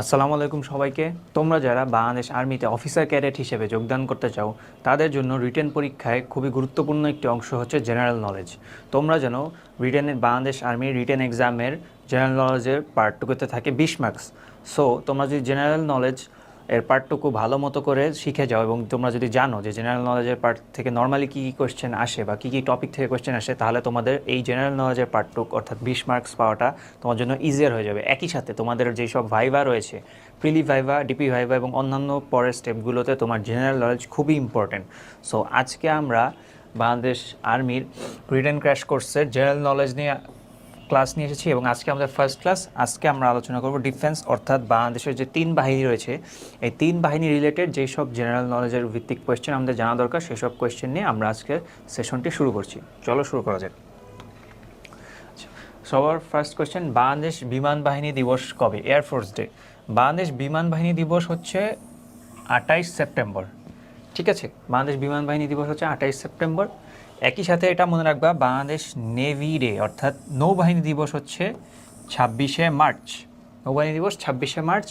আসসালামু আলাইকুম সবাইকে। তোমরা যারা বাংলাদেশ আর্মিতে অফিসার ক্যাডেট হিসেবে যোগদান করতে চাও, তাদের জন্য রিটেন পরীক্ষায় খুবই গুরুত্বপূর্ণ একটি অংশ হচ্ছে জেনারেল নলেজ। তোমরা যেন রিটেনের বাংলাদেশ আর্মির রিটেন এক্সামের জেনারেল নলেজের পার্টটুকুতে থাকে বিশ মার্কস সো তোমরা যদি জেনারেল নলেজ এর পার্টটুকু ভালো মতো করে শিখে যাও এবং তোমরা যদি জানো যে জেনারেল নলেজের পার্ট থেকে নর্মালি কী কী কোয়েশ্চেন আসে বা কী কী টপিক থেকে কোয়েশ্চেন আসে, তাহলে তোমাদের এই জেনারেল নলেজের পার্টটুক অর্থাৎ বিশ মার্কস পাওয়াটা তোমার জন্য ইজিয়ার হয়ে যাবে। একই সাথে তোমাদের যেই সব ভাইভা রয়েছে প্রিলি ভাইভা ডিপি ভাইভা এবং অন্যান্য পরের স্টেপগুলোতে তোমার জেনারেল নলেজ খুবই ইম্পর্টেন্ট সো আজকে আমরা বাংলাদেশ আর্মির রিটেন ক্র্যাশ কোর্সের জেনারেল নলেজ নিয়ে ক্লাস নিয়ে এসেছি এবং আজকে আমাদের ফার্স্ট ক্লাস আজকে আমরা আলোচনা করব ডিফেন্স অর্থাৎ বাংলাদেশের যে তিন বাহিনী রয়েছে, এই তিন বাহিনী রিলেটেড যেই সব জেনারেল নলেজের ভিত্তিক কোয়েশ্চেন আমাদের জানা দরকার, সেসব কোয়েশ্চেন নিয়ে আমরা আজকের সেশনটি শুরু করছি। চলো শুরু করা যাক। সবার ফার্স্ট কোয়েশ্চেন বাংলাদেশ বিমান বাহিনী দিবস কবে? এয়ারফোর্স ডে বাংলাদেশ বিমান বাহিনী দিবস হচ্ছে আঠাইশ সেপ্টেম্বর। ঠিক আছে? বাংলাদেশ বিমান বাহিনী দিবস হচ্ছে আঠাইশ সেপ্টেম্বর। একই সাথে এটা মনে রাখবা, বাংলাদেশ নেভি ডে অর্থাৎ নৌবাহিনী দিবস হচ্ছে ছাব্বিশে মার্চ। নৌবাহিনী দিবস ছাব্বিশে March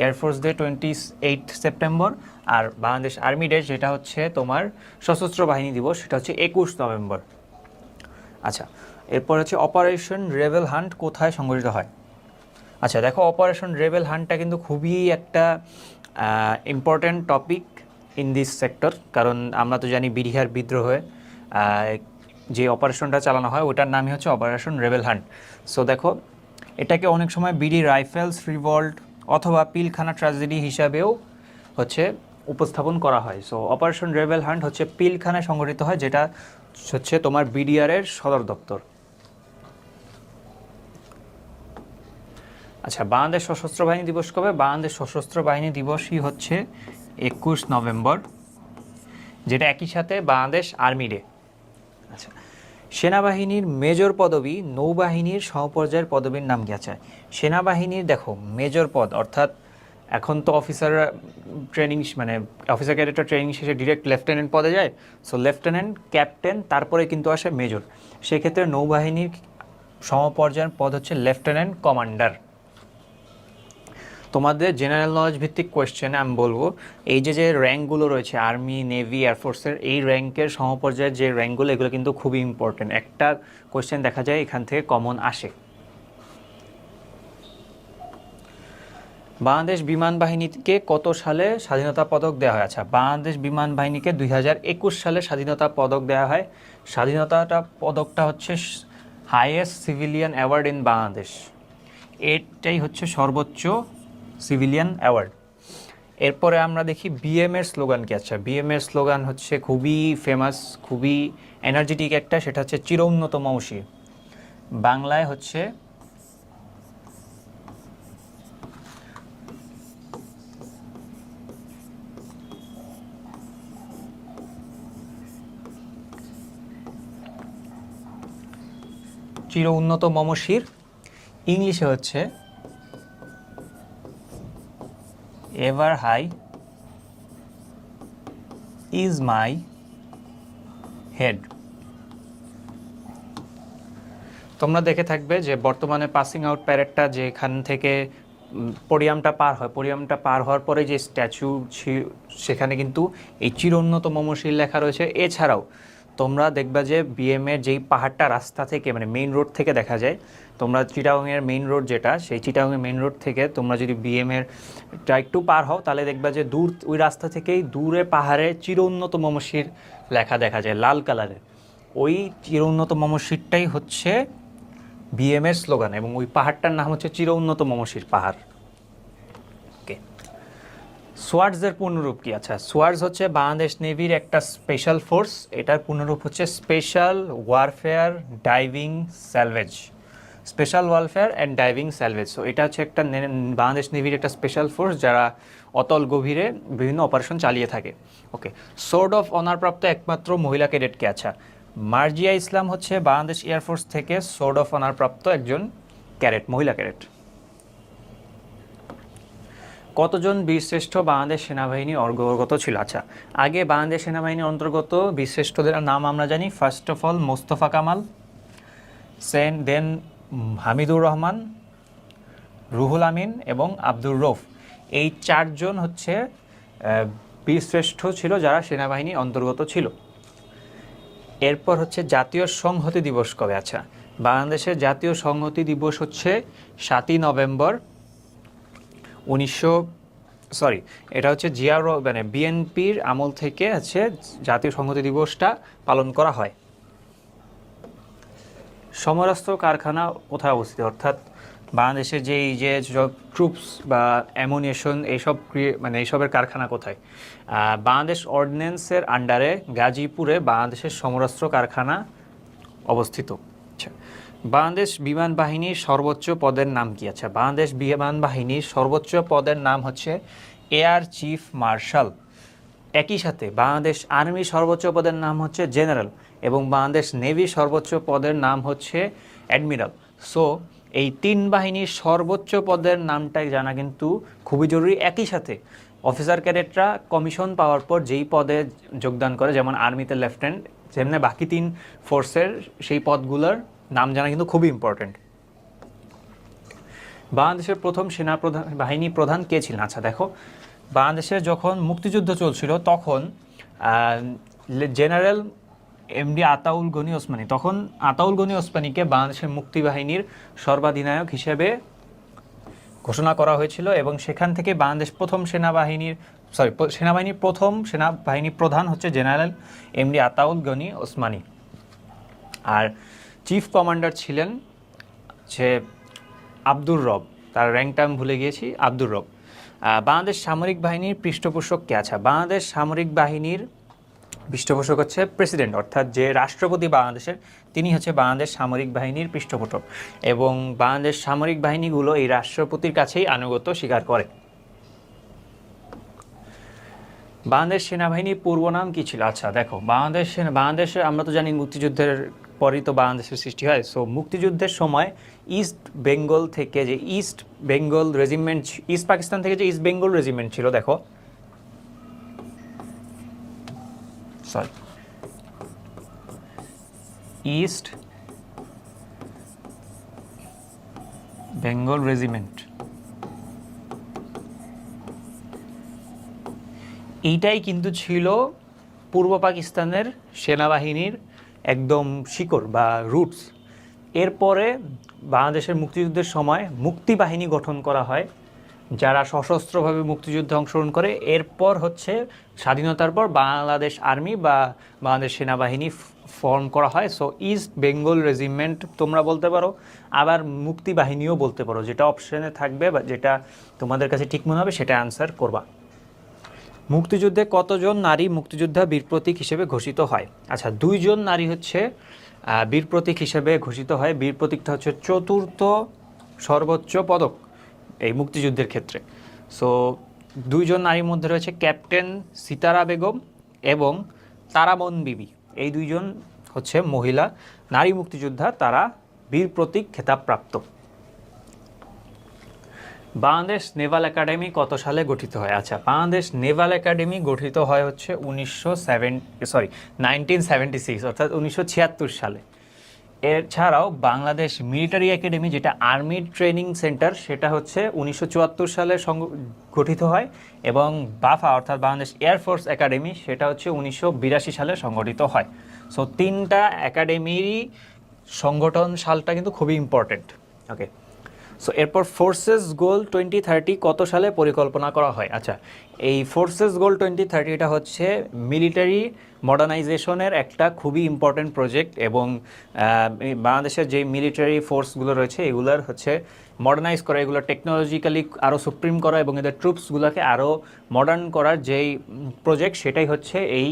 air force day twenty eight September আর বাংলাদেশ আর্মি ডে যেটা হচ্ছে তোমার সশস্ত্র বাহিনী দিবস, সেটা হচ্ছে একুশ নভেম্বর। আচ্ছা এরপর হচ্ছে অপারেশন রেবেল হান্ট কোথায় সংগঠিত হয়? আচ্ছা দেখো অপারেশন রেবেল হান্টটা কিন্তু খুবই একটা important topic in this sector কারণ আমরা তো জানি বিরিহার বিদ্রোহে। যে অপারেশনটা চালানো হয়, ওটার নামই হচ্ছে অপারেশন রেবেল হান্ট সো দেখো, এটাকে অনেক সময় বিডি রাইফেলস রিভল্ট অথবা পিলখানা ট্র্যাজেডি হিসাবেও হচ্ছে উপস্থাপন করা হয়। সো অপারেশন রেবেল হান্ট হচ্ছে পিলখানায় সংগঠিত হয়, যেটা হচ্ছে তোমার বিডিআরের সদর দপ্তর। আচ্ছা বাংলাদেশ সশস্ত্র বাহিনী দিবস কবে? বাংলাদেশ সশস্ত্র বাহিনী দিবসই হচ্ছে একুশ নভেম্বর, যেটা একই সাথে বাংলাদেশ আর্মি ডে আচ্ছা। সেনাবাহিনীর মেজর পদবি নৌবাহিনীর সমপর্যায়ের পদবীর নাম কি? আছে সেনাবাহিনীর দেখো, মেজর পদ, অর্থাৎ এখন তো অফিসার ট্রেনিং মানে অফিসার ক্যাডেটার ট্রেনিং শেষে ডিরেক্ট লেফটেন্যান্ট পদে যায়। সো লেফটেন্যান্ট ক্যাপ্টেন তারপরে কিন্তু আসে মেজর সেক্ষেত্রে নৌবাহিনীর সমপর্যায়ের পদ হচ্ছে লেফটেন্যান্ট কমান্ডার তোমাদের জেনারেল নলেজ ভিত্তিক কোয়েশ্চেনে আমি বলব, এই যে যে র্যাঙ্কগুলো রয়েছে আর্মি নেভি এয়ারফোর্সের এই র্যাঙ্কের সমপর্যায়ের যে র্যাঙ্কগুলো এগুলো কিন্তু খুবই ইম্পর্টেন্ট একটা কোয়েশ্চেন দেখা যায়, এখান থেকে কমন আসে। বাংলাদেশ বিমান বাহিনীকে কত সালে স্বাধীনতা পদক দেওয়া হয়? আচ্ছা বাংলাদেশ বিমান বাহিনীকে দুই হাজার একুশ সালে স্বাধীনতা পদক দেওয়া হয়। স্বাধীনতাটা, পদকটা হচ্ছে highest civilian award in Bangladesh. এটাই হচ্ছে সর্বোচ্চ সিভিলিয়ান অ্যাওয়ার্ড। এরপরে আমরা দেখি বিএম এর স্লোগান কি? আচ্ছা বিএম এর স্লোগান হচ্ছে খুবই ফেমাস খুবই এনার্জেটিক একটা, সেটা হচ্ছে চিরোন্নত মৌসি বাংলায় হচ্ছে চির উন্নত মমশির ইংলিশে হচ্ছে ever high is my head. তোমরা দেখে থাকবে যে বর্তমানে পাসিং আউট প্যারেডটা যেখান থেকে উম, পোডিয়ামটা পার হয় পোডিয়ামটা পার হওয়ার পরে যে স্ট্যাচু সেখানে কিন্তু এই চিরোন্নত মমশিল লেখা রয়েছে। এছাড়াও তোমরা দেখবা যে বিএমের যেই পাহাড়টা রাস্তা থেকে মানে মেইন রোড থেকে দেখা যায়, তোমরা চিটাগংয়ের মেইন রোড যেটা, সেই চিটাগংয়ের মেইন রোড থেকে তোমরা যদি বিএমের একটু পার হও, তাহলে দেখবা যে দূর, ওই রাস্তা থেকেই দূরে পাহাড়ে চিরোন্নত মমশির লেখা দেখা যায়, লাল কালারের। ওই চিরোন্নত মমশিরটাই হচ্ছে বিএমের স্লোগান এবং ওই পাহাড়টার নাম হচ্ছে চির উন্নত মমশির পাহাড়। সোয়ার্ডসের পূর্ণরূপ কি? আচ্ছা সোয়ার্ডস হচ্ছে বাংলাদেশ নেভির একটা স্পেশাল ফোর্স এটার পূর্ণরূপ হচ্ছে special warfare diving salvage special warfare and diving salvage so এটা হচ্ছে একটা বাংলাদেশ নেভির একটা স্পেশাল ফোর্স যারা অতল গভীরে বিভিন্ন অপারেশন চালিয়ে থাকে। ওকে সোর্ড অফ অনারপ্রাপ্ত একমাত্র মহিলা ক্যাডেটকে আচ্ছা মার্জিয়া ইসলাম হচ্ছে বাংলাদেশ এয়ারফোর্স থেকে সোর্ড অফ অনারপ্রাপ্ত একজন ক্যাডেট মহিলা ক্যাডেট কতজন বীরশ্রেষ্ঠ বাংলাদেশ সেনাবাহিনী অন্তর্গত ছিল? আচ্ছা আগে বাংলাদেশ সেনাবাহিনীর অন্তর্গত বীরশ্রেষ্ঠদের নাম আমরা জানি। First of all Mostafa Kamal then then Hamidur Rahman Ruhul Amin এবং আব্দুর রৌফ এই চারজন হচ্ছে বীরশ্রেষ্ঠ ছিল যারা সেনাবাহিনীর অন্তর্গত ছিল। এরপর হচ্ছে জাতীয় সংহতি দিবস কবে? আচ্ছা বাংলাদেশের জাতীয় সংহতি দিবস হচ্ছে সাতই নভেম্বর উনিশশো সরি এটা হচ্ছে জিয়ার মানে বিএনপির আমল থেকে হচ্ছে জাতীয় সংহতি দিবসটা পালন করা হয়। সমরাস্ত্র কারখানা কোথায় অবস্থিত? অর্থাৎ বাংলাদেশের যে এই যে সব ট্রুপস বা অ্যামোনিয়েশন এইসব মানে এইসবের কারখানা কোথায়? বাংলাদেশ অর্ডিন্যান্সের আন্ডারে গাজীপুরে বাংলাদেশের সমরাস্ত্র কারখানা অবস্থিত। আচ্ছা। বাংলাদেশ বিমান বাহিনীর সর্বোচ্চ পদের নাম কি? আছে বাংলাদেশ বিমান বাহিনীর সর্বোচ্চ পদের নাম হচ্ছে এয়ার চিফ মার্শাল। একই সাথে বাংলাদেশ আর্মির সর্বোচ্চ পদের নাম হচ্ছে জেনারেল এবং বাংলাদেশ নেভি সর্বোচ্চ পদের নাম হচ্ছে অ্যাডমিরাল। সো, এই তিন বাহিনীর সর্বোচ্চ পদের নামটাই জানা কিন্তু খুবই জরুরি। একই সাথে অফিসার ক্যাডেটরা কমিশন পাওয়ার পর যেই পদে যোগদান করে, যেমন আর্মিতে লেফটেন্যান্ট, যেমনি বাকি তিন ফোর্সের সেই পদগুলোর নাম জানা কিন্তু খুবই ইম্পর্ট্যান্ট বাংলাদেশের প্রথম সেনা প্রধান বাহিনী প্রধান কে ছিলেন? আচ্ছা দেখো। বাংলাদেশে যখন মুক্তিযুদ্ধ চলছিল, তখন জেনারেল এমডি আতাউল গনি ওসমানী, তখন আতাউল গনি ওসমানীকে বাংলাদেশের মুক্তিবাহিনীর সর্বাধিনায়ক হিসেবে ঘোষণা করা হয়েছিল এবং সেখান থেকে বাংলাদেশ প্রথম সেনাবাহিনীর সরি সেনাবাহিনীর প্রথম সেনাবাহিনী প্রধান হচ্ছে জেনারেল এমডি আতাউল গনি ওসমানী। আর চিফ কমান্ডার ছিলেন যে আব্দুর রব। তার র্যাঙ্কটা আমি ভুলে গিয়েছি, আব্দুর রব। বাংলাদেশ সামরিক বাহিনীর পৃষ্ঠপোষক কে আছে? বাংলাদেশ সামরিক বাহিনীর পৃষ্ঠপোষক হচ্ছে প্রেসিডেন্ট অর্থাৎ যে রাষ্ট্রপতি বাংলাদেশের, তিনি হচ্ছে বাংলাদেশ সামরিক বাহিনীর পৃষ্ঠপোষক। এবং বাংলাদেশ সামরিক বাহিনীগুলো এই রাষ্ট্রপতির কাছেই আনুগত্য স্বীকার করে। বাংলাদেশ সেনাবাহিনীর পূর্ব নাম কী ছিল? আচ্ছা দেখো, বাংলাদেশ বাংলাদেশে আমরা তো জানি মুক্তিযুদ্ধের পরই তো বাংলাদেশের সৃষ্টি হয়। সো মুক্তিযুদ্ধের সময় ইস্ট বেঙ্গল থেকে যে East Bengal regiment East Pakistan থেকে যে ইস্ট বেঙ্গল রেজিমেন্ট ছিল, দেখো। সরি ইস্ট বেঙ্গল রেজিমেন্ট এইটাই কিন্তু ছিল পূর্ব পাকিস্তানের সেনাবাহিনীর একদম শিকড় বা রুটস এরপরে বাংলাদেশের মুক্তিযুদ্ধের সময় মুক্তি বাহিনী গঠন করা হয়, যারা সশস্ত্রভাবে মুক্তিযুদ্ধে অংশগ্রহণ করে। এরপর হচ্ছে স্বাধীনতার পর বাংলাদেশ আর্মি বা বাংলাদেশ সেনাবাহিনী ফর্ম করা হয়। সো ইস্ট বেঙ্গল রেজিমেন্ট তোমরা বলতে পারো, আবার মুক্তি বাহিনীও বলতে পারো। যেটা অপশনে থাকবে বা যেটা তোমাদের কাছে ঠিক মনে হবে, সেটা অ্যান্সার করবা। মুক্তিযুদ্ধে কতজন নারী মুক্তিযোদ্ধা বীর প্রতীক হিসেবে ঘোষিত হয়? আচ্ছা দুইজন নারী হচ্ছে বীর প্রতীক হিসেবে ঘোষিত হয়। বীর প্রতীকটা হচ্ছে চতুর্থ সর্বোচ্চ পদক এই মুক্তিযুদ্ধের ক্ষেত্রে। সো দুইজন নারীর মধ্যে রয়েছে ক্যাপ্টেন সিতারা বেগম এবং তারাবন বিবি। এই দুইজন হচ্ছে মহিলা নারী মুক্তিযোদ্ধা, তারা বীর প্রতীক খেতাবপ্রাপ্ত। বাংলাদেশ নেভাল একাডেমি কত সালে গঠিত হয়? আচ্ছা বাংলাদেশ নেভাল একাডেমি গঠিত হয় হচ্ছে উনিশশো সরি নাইনটিন সেভেন্টি সিক্স অর্থাৎ উনিশশো ছিয়াত্তর সালে। এছাড়াও বাংলাদেশ মিলিটারি একাডেমি, যেটা আর্মি ট্রেনিং সেন্টার, সেটা হচ্ছে উনিশশো চুয়াত্তর সালে গঠিত হয় এবং বাফা, অর্থাৎ বাংলাদেশ এয়ারফোর্স একাডেমি, সেটা হচ্ছে উনিশশো বিরাশি সালে সংগঠিত হয়। সো তিনটা একাডেমিরই সংগঠন সালটা কিন্তু খুবই ইম্পর্টেন্ট ওকে সো এরপর ফোর্সেস গোল টোয়েন্টি থার্টি কত সালে পরিকল্পনা করা হয়? আচ্ছা এই ফোর্সেস গোল টোয়েন্টি থার্টি এটা হচ্ছে মিলিটারি মডার্নাইজেশনের একটা খুবই ইম্পর্টেন্ট প্রজেক্ট এবং বাংলাদেশের যে মিলিটারি ফোর্সগুলো রয়েছে, এগুলোর হচ্ছে মডার্নাইজ করা, এগুলো টেকনোলজিক্যালি আরও সুপ্রিম করা এবং এদের ট্রুপসগুলোকে আরও মডার্ন করার যেই প্রজেক্ট সেটাই হচ্ছে এই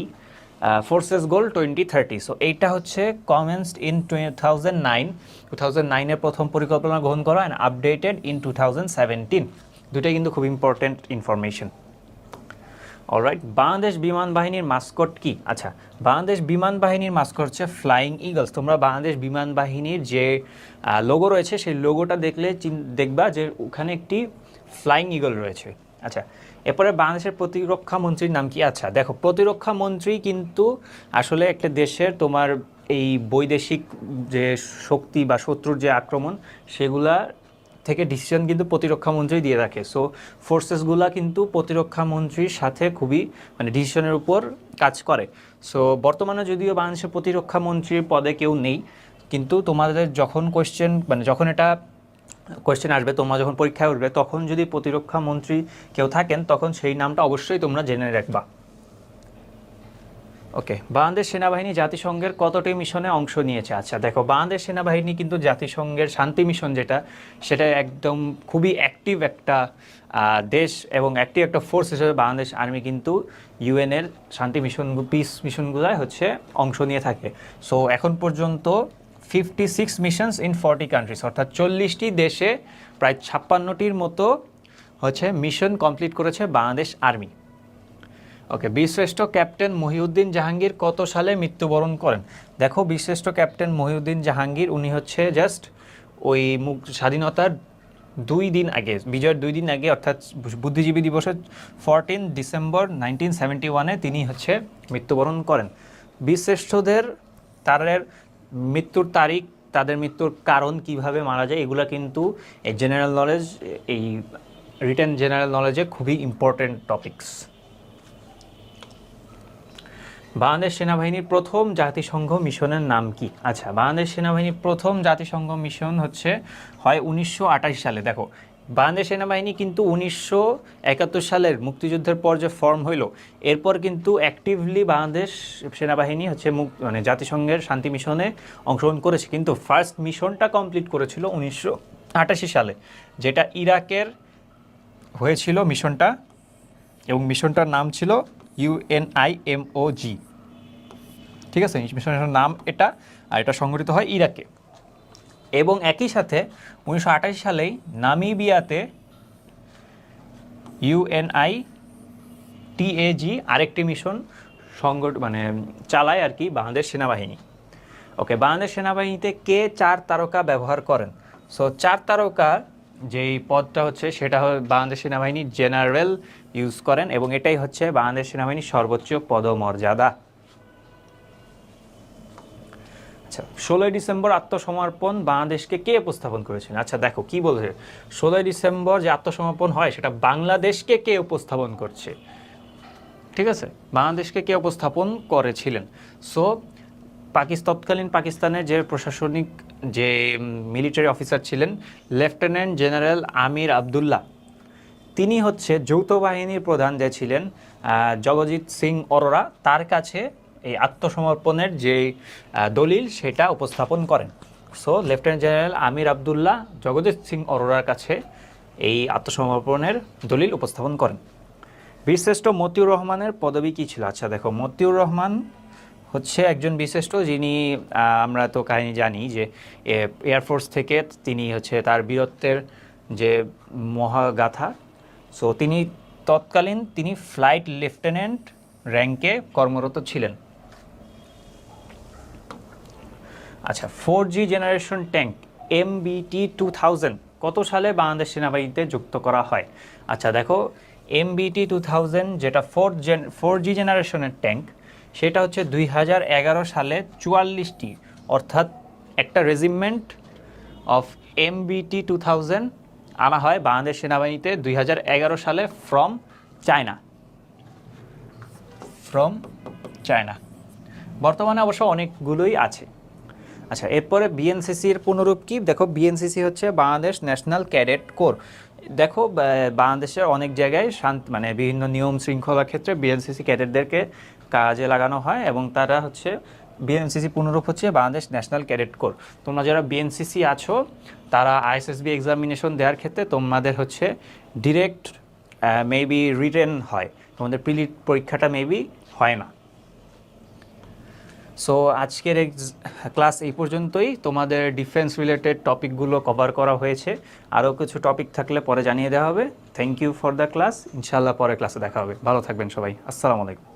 forces goal twenty thirty so এইটা হচ্ছে commenced in two thousand nine two thousand নাইনের প্রথম পরিকল্পনা গ্রহণ করা and updated in two thousand seventeen দুটাই কিন্তু খুব ইম্পর্টেন্ট ইনফরমেশন অলরাইট বাংলাদেশ বিমান বাহিনীর মাস্কট কি? আচ্ছা বাংলাদেশ বিমান বাহিনীর মাস্কট হচ্ছে ফ্লাইং ইগলস তোমরা বাংলাদেশ বিমান বাহিনীর যে লোগো রয়েছে, সেই লোগোটা দেখলে দেখবা যে ওখানে একটি ফ্লাইং ইগল রয়েছে। আচ্ছা এরপরে বাংলাদেশের প্রতিরক্ষা মন্ত্রীর নাম কি? আচ্ছা দেখো, প্রতিরক্ষা মন্ত্রী কিন্তু আসলে একটা দেশের তোমার এই বৈদেশিক যে শক্তি বা শত্রুর যে আক্রমণ, সেগুলা থেকে ডিসিশন কিন্তু প্রতিরক্ষা মন্ত্রী দিয়ে রাখে সো ফোর্সেসগুলা কিন্তু প্রতিরক্ষা মন্ত্রীর সাথে খুবই মানে ডিসিশনের উপর কাজ করে। সো বর্তমানে যদিও বাংলাদেশের প্রতিরক্ষা মন্ত্রীর পদে কেউ নেই, কিন্তু তোমাদের যখন কোয়েশ্চেন মানে যখন এটা কোয়েশ্চেন আসবে, তোমরা যখন পরীক্ষায় উঠবে, তখন যদি প্রতিরক্ষা মন্ত্রী কেউ থাকেন, তখন সেই নামটা অবশ্যই তোমরা জেনে রাখবা। ওকে বাংলাদেশ সেনাবাহিনী জাতিসংঘের কতটি মিশনে অংশ নিয়েছে? আচ্ছা দেখো, বাংলাদেশ সেনাবাহিনী কিন্তু জাতিসংঘের শান্তি মিশন যেটা, সেটা একদম খুবই অ্যাক্টিভ একটা দেশ এবং অ্যাক্টিভ একটা ফোর্স হিসেবে বাংলাদেশ আর্মি কিন্তু ইউএনের শান্তি মিশন পিস মিশনগুলোয় হচ্ছে অংশ নিয়ে থাকে। সো এখন পর্যন্ত fifty six missions in forty countries অর্থাৎ চল্লিশটি দেশে প্রায় ছাপ্পান্নটির মতো হচ্ছে মিশন কমপ্লিট করেছে বাংলাদেশ আর্মি ওকে বীরশ্রেষ্ঠ ক্যাপ্টেন মহিউদ্দিন জাহাঙ্গীর কত সালে মৃত্যুবরণ করেন? দেখো, বীরশ্রেষ্ঠ ক্যাপ্টেন মহিউদ্দিন জাহাঙ্গীর, উনি হচ্ছে জাস্ট ওই মুখ, স্বাধীনতার দুই দিন আগে, বিজয়ের দুই দিন আগে, অর্থাৎ বুদ্ধিজীবী দিবসের ফোরটিন ডিসেম্বর নাইনটিন সেভেন্টি ওয়ানে তিনি হচ্ছে মৃত্যুবরণ করেন। বীরশ্রেষ্ঠদের তাদের মৃত্যুর তারিখ, তাদের মৃত্যুর কারণ কীভাবে মারা যায়, এগুলো কিন্তু এই জেনারেল নলেজ এই রিটেন জেনারেল নলেজে খুবই ইম্পর্টেন্ট টপিকস বাংলাদেশ সেনাবাহিনীর প্রথম জাতিসংঘ মিশনের নাম কি? আচ্ছা বাংলাদেশ সেনাবাহিনীর প্রথম জাতিসংঘ মিশন হচ্ছে, হয় উনিশশো সালে। দেখো বাংলাদেশ সেনাবাহিনী কিন্তু উনিশশো একাত্তর সালের মুক্তিযুদ্ধের পর যে ফর্ম হইল, এরপর কিন্তু অ্যাক্টিভলি বাংলাদেশ সেনাবাহিনী হচ্ছে মানে জাতিসংঘের শান্তি মিশনে অংশগ্রহণ করেছে। কিন্তু ফার্স্ট মিশনটা কমপ্লিট করেছিল উনিশশো আটাশি সালে, যেটা ইরাকের হয়েছিল মিশনটা এবং মিশনটার নাম ছিল ইউএনআইএমওজি ঠিক আছে? মিশনের নাম এটা, আর এটা সংগঠিত হয় ইরাকে। এবং একই সাথে উনিশশো আটাশি সালেই নামিবিয়াতে ইউএনআই টিএজি আরেকটি মিশন সংগঠ মানে চালায় আর কি বাংলাদেশ সেনাবাহিনী। ওকে, বাংলাদেশ সেনাবাহিনীতে কে চার তারকা ব্যবহার করেন? সো চার তারকা যেই পদটা হচ্ছে সেটা বাংলাদেশ সেনাবাহিনী জেনারেল ইউজ করেন এবং এটাই হচ্ছে বাংলাদেশ সেনাবাহিনীর সর্বোচ্চ পদমর্যাদা। আচ্ছা ষোলোই ডিসেম্বর আত্মসমর্পণ বাংলাদেশকে কে উপস্থাপন করেছেন? আচ্ছা দেখো, কি বলছে? ষোলোই ডিসেম্বর যে আত্মসমর্পণ হয়, সেটা বাংলাদেশকে কে উপস্থাপন করছে? ঠিক আছে? বাংলাদেশকে কে উপস্থাপন করেছিলেন? সো পাকিস্তান তৎকালীন পাকিস্তানের যে প্রশাসনিক যে মিলিটারি অফিসার ছিলেন লেফটেন্যান্ট জেনারেল আমির আবদুল্লাহ, তিনি হচ্ছে যৌথ বাহিনীর প্রধান যে ছিলেন জগজিৎ সিং অরোরা, তার কাছে এই আত্মসমর্পণের যে দলিল সেটা উপস্থাপন করেন। So lieutenant general Amir Abdullah Jagjit Singh অরোরার কাছে এই আত্মসমর্পণের দলিল উপস্থাপন করেন। বীরশ্রেষ্ঠ মতিউর রহমানের পদবি কী ছিল? আচ্ছা দেখো, মতিউর রহমান হচ্ছে একজন বিশিষ্ট যিনি আমরা তো কাহিনী জানি যে এয়ারফোর্স থেকে তিনি হচ্ছে তার বীরত্বের যে মহাগাথা। সো তিনি তৎকালীন তিনি ফ্লাইট লেফটেন্যান্ট র্যাঙ্কে কর্মরত ছিলেন। আচ্ছা four G generation tank M MBT two thousand কত সালে বাংলাদেশ সেনাবাহিনীতে যুক্ত করা হয়? আচ্ছা দেখো এমবিটি টু থাউজেন্ড যেটা ফোর জেন ফোর জি জেনারেশনের ট্যাঙ্ক সেটা হচ্ছে দুই হাজার এগারো সালে চুয়াল্লিশটি, অর্থাৎ একটা regiment of M MBT two thousand আনা হয় বাংলাদেশ সেনাবাহিনীতে দুই হাজার এগারো সালে ফ্রম চায়না ফ্রম চায়না বর্তমানে অবশ্য অনেকগুলোই আছে। আচ্ছা এরপরে বিএনসিসির পুনরূপ কি? দেখো, বিএনসিসি হচ্ছে বাংলাদেশ ন্যাশনাল ক্যাডেট কোর। দেখো বাংলাদেশের অনেক জায়গায় শান্ত মানে বিভিন্ন নিয়ম শৃঙ্খলার ক্ষেত্রে বিএনসিসি ক্যাডেটদেরকে কাজে লাগানো হয় এবং তারা হচ্ছে, বিএনসিসি পুনরূপ হচ্ছে বাংলাদেশ ন্যাশনাল ক্যাডেট কোর। তোমরা যারা বিএনসিসি আছো, তারা আইএসএসবি এক্সামিনেশন দেওয়ার ক্ষেত্রে তোমাদের হচ্ছে ডিরেক্ট মেবি রিটেন হয়। তোমাদের প্রিলিট পরীক্ষাটা মেবি হয় না। সো আজকের ক্লাস এই পর্যন্তই। তোমাদের ডিফেন্স রিলেটেড টপিকগুলো কভার করা হয়েছে। আরও কিছু টপিক থাকলে পরে জানিয়ে দেওয়া হবে। Thank you for the class ইনশাল্লাহ পরে ক্লাসে দেখা হবে। ভালো থাকবেন সবাই। আসসালামু আলাইকুম।